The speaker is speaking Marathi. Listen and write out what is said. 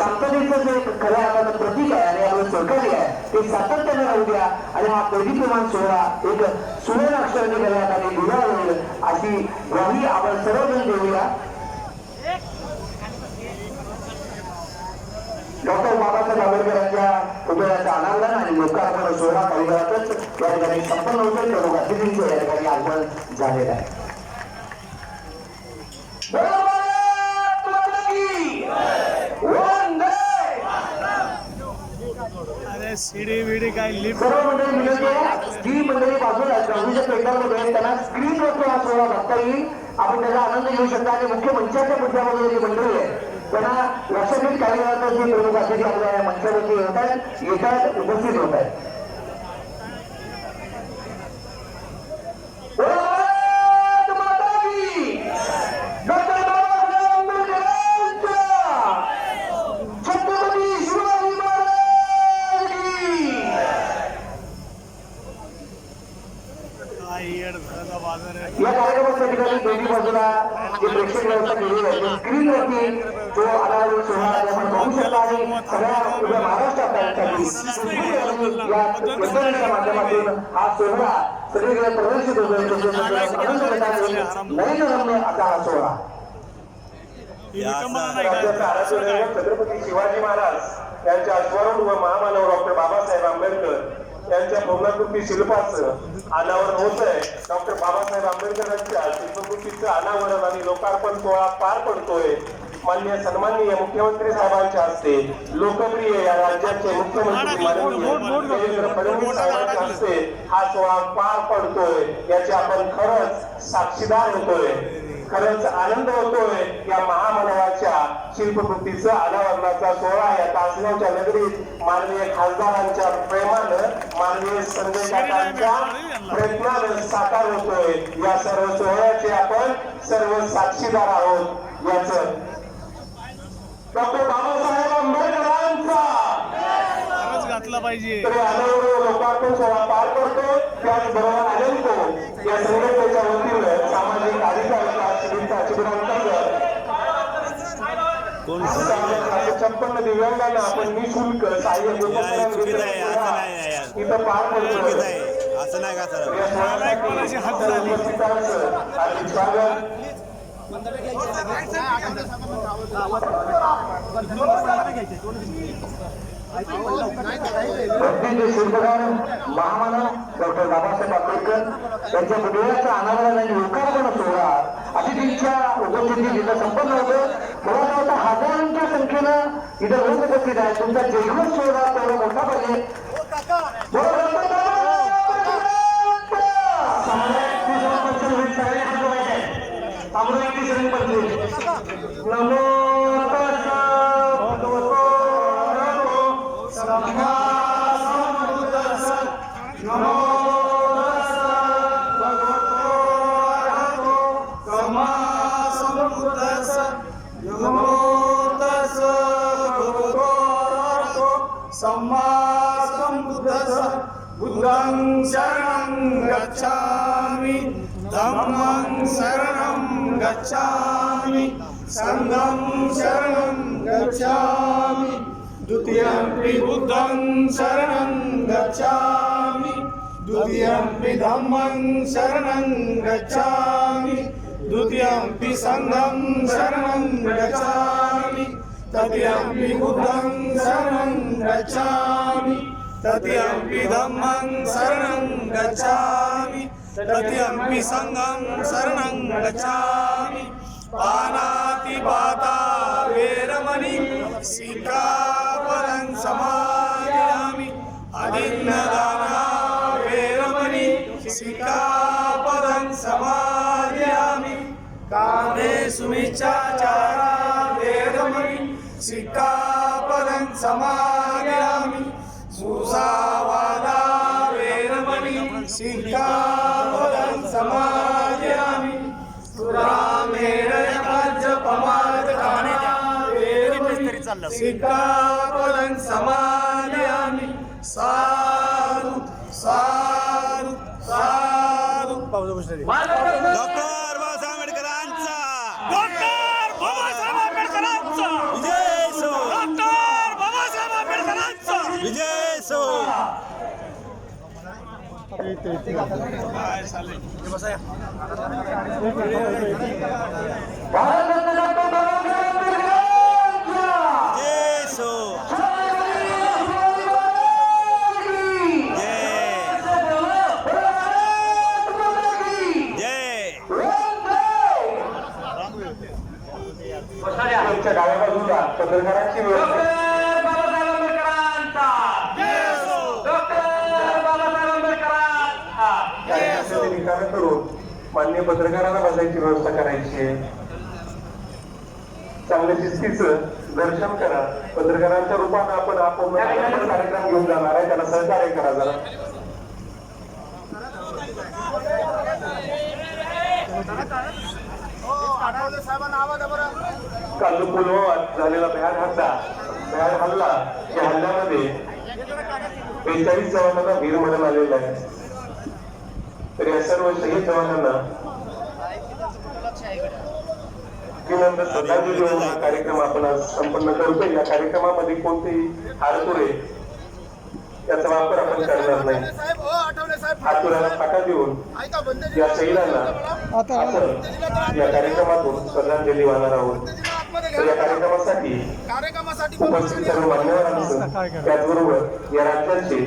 शांततेचं जे खऱ्या अर्थाचं प्रतीक आहे आणि आपलं सहकार्य आहे ते सातत्याने राहू द्या. आणि हा प्रदीपमान सोहळा एक सुवर्ण अक्षराने करण्यात अर्थाने लिहिला होईल अशी ग्वाही आपण सर्वजण देऊया. डॉक्टर बाबासाहेब आंबेडकरांच्या पुतळ्याचं अनावरण आणि लोकार्पण सोहळा परिवारातच या ठिकाणी संपन्न होतं प्रमुख अतिथींचं या ठिकाणी आगमन झालेलं आहे. अरे शिडी काय लिफ्ट जी मंडळी बाजूला आहेत त्यांना स्क्रीनवरती सोहळा बघता येईल. आपण त्याचा आनंद घेऊ शकता आणि मुख्य मंचाच्या मुद्द्यामध्ये जी मंडळी आहे त्यांना लक्षात येईल जे जी प्रमुख अतिथी आपल्या या मंचावरती येत आहेत येतात उपस्थित होत आहेत भारत माता की डॉक्टर बाबासाहेब आंबेडकरांच्या छत्रपती शिवाजी महाराज की काय येड झाला बाजार आहे या कार्यक्रमाच्या ठिकाणी दोन्ही बाजूला जी प्रेक्षक व्यवस्था केलेली आहे स्क्रीनवरती जो अनावरण सोहळा आहे आपण बघू शकता आणि सगळ्या उभ्या महाराष्ट्रासाठी या यंत्रणेच्या माध्यमातून हा सोहळा सगळीकडे प्रदर्शित होतोय नयनरम्य असा हा सोहळा ही छत्रपती शिवाजी महाराज यांच्या स्मरण व महामानव डॉक्टर बाबासाहेब आंबेडकर त्यांच्या भवनाकृती शिल्पाचं अनावरण होत आहे डॉक्टर बाबासाहेब आंबेडकरांच्या शिल्पकृतीचं अनावरण आणि लोकार्पण सोहळा पार पडतोय. मान्य सन्माननीय मुख्यमंत्री साहेबांच्या हस्ते लोकप्रिय या राज्याचे मुख्यमंत्री देवेंद्र फडणवीस साहेबांच्या हस्ते हा सोहळा पार पडतोय. याचे आपण खरंच साक्षीदार होतोय. खरंच आनंद होतोय या महामानवाच्या शिल्पकृतीचं अनावरणाचा सोहळा या तासगावच्या नगरीत माननीय खासदारांच्या प्रेमानं माननीय संजय काकांच्या प्रयत्नानं साकार होतोय. या सर्व सोहळ्याचे आपण सर्व साक्षीदार आहोत. याच डॉक्टर बाबासाहेब आंबेडकरांचा! घातला पाहिजे. लोकार्पण सोहळा पार पडतो त्याचबरोबर अनेको या संघटनेच्या वतीनं सामाजिक अधिकार शिबिरचा शिबिरांतर्गत छप्पन्न दिव्यांगांना आपण निशुल्क सहाय्य उपक्रम चुकीचं आहे, असं नाही आहे यार. इथं पार पडतो आहे असं नाही का सर शिल्पकार डॉक्टर बाबासाहेब आंबेडकर यांच्या अनावरण आणि लोकार्पण सोहळा अतिथींच्या उपस्थितीत इथं संपन्न होतं. मला असं वाटतं हजारांच्या संख्येनं इथं लोक उपस्थित आहेत. तुमचा जयघोष सोहळा तेवढा मोठा पाहिजे. बरोबर सम्मा सम्बुद्धस्स. बुद्धं शरणं गच्छामि धम्मं शरणं गच्छामि संघं शरणं गच्छामि द्वितीयंपि बुद्धं शरणं गच्छामि द्वितीयंपि धम्मं शरणं गच्छामि द्वितीयंपि संघं शरणं गच्छामि तृतीयंपि शरणं गच्छामि। तद्यम्बि धम्मं शरणं गच्छामि। तद्यम्बि सङ्गं शरणं गच्छामि। पानातिपाता वेरमणि सिक्खापदं समायामि अदिन्नदाना वेरमणि सिक्खापदं समायामि कामे सुमिच्छाचारा सिक्खापदं समादयामि सुसावादा वेरमणि। सिक्खापदं सुरामेण सिक्खापदं समादयामि साधु साधु साधु। डॉक्टर भारतरत्न डॉक्टर बाबासाहेब आंबेडकरांच्या जय सो शिवाजी महाराज की जय भारत माता की जय वंदे आमच्या डाव्या बाजूला पत्रकारांची व्यवस्था डॉक्टर बाबासाहेब आंबेडकरांचा डॉक्टर बाबासाहेब आंबेडकरांचा ठिकाणं करून मान्य पत्रकारांना बसायची व्यवस्था करायची आहे. चांगल्या शिस्तीचं दर्शन करा. पत्रकारांच्या रूपानं आपण आपण कार्यक्रम घेऊन जाणार आहे. त्याला सहकार्य करा जरा. काल जो पुलवामात झालेला भ्याड हल्ला भ्याड हल्ला या हल्ल्यामध्ये बेचाळीस जवानांना वीरमरण आलेलं आहे. तर या सर्व शहीद जवानांना श्रद्धांजली हा कार्यक्रम आपण आज संपन्न करतोय या कार्यक्रमामध्ये कोणतेही हारतुरे याचा वापर आपण करणार नाही. साहेब हो आठवले साहेब हातुराला फाटा देऊन या शहीदांना आपण या कार्यक्रमातून श्रद्धांजली वाहणार आहोत. या कार्यक्रमासाठी उपस्थित सर्व मान्यवरांचं त्याचबरोबर या राज्याचे